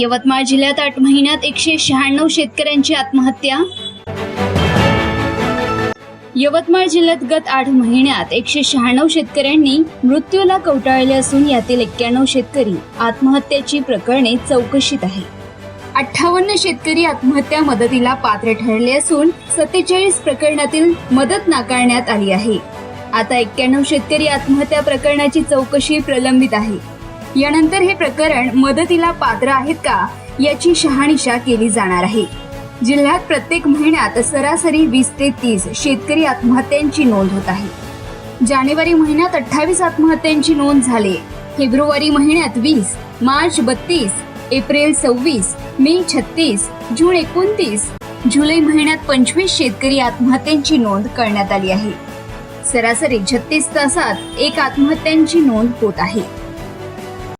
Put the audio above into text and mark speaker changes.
Speaker 1: यवतमाळ जिल्ह्यात आठ महिन्यात एकशे शहाण्णव शेतकऱ्यांची आत्महत्या. यवतमाळ जिल्ह्यात गत आठ महिन्यात एकशे शहाण्णव शेतकऱ्यांनी मृत्यूला कवटाळले असून यातील एक्क्याण्णव शेतकरी आत्महत्येची प्रकरणे चौकशीत आहे अठ्ठावन्न शेतकरी आत्महत्या मदतीला पात्र ठरले असून सत्तेचाळीस प्रकरणातील मदत नाकारण्यात आली आहे. आता एक्क्याण्णव शेतकरी आत्महत्या प्रकरणाची चौकशी प्रलंबित आहे. यानंतर हे प्रकरण मदतीला पात्र आहेत का याची शहानिशा केली जाणार आहे. जिल्ह्यात प्रत्येक महिन्यात सरासरी वीस ते तीस शेतकरी आत्महत्यांची नोंद होत आहे. जानेवारी महिन्यात अठ्ठावीस आत्महत्यांची नोंद झाली. फेब्रुवारी महिन्यात वीस मार्च बत्तीस एप्रिल सव्वीस मे छत्तीस जून एकोणतीस जुलै महिन्यात पंचवीस शेतकरी आत्महत्यांची नोंद करण्यात आली आहे. सरासरी छत्तीस तासात एक आत्महत्यांची नोंद होत आहे.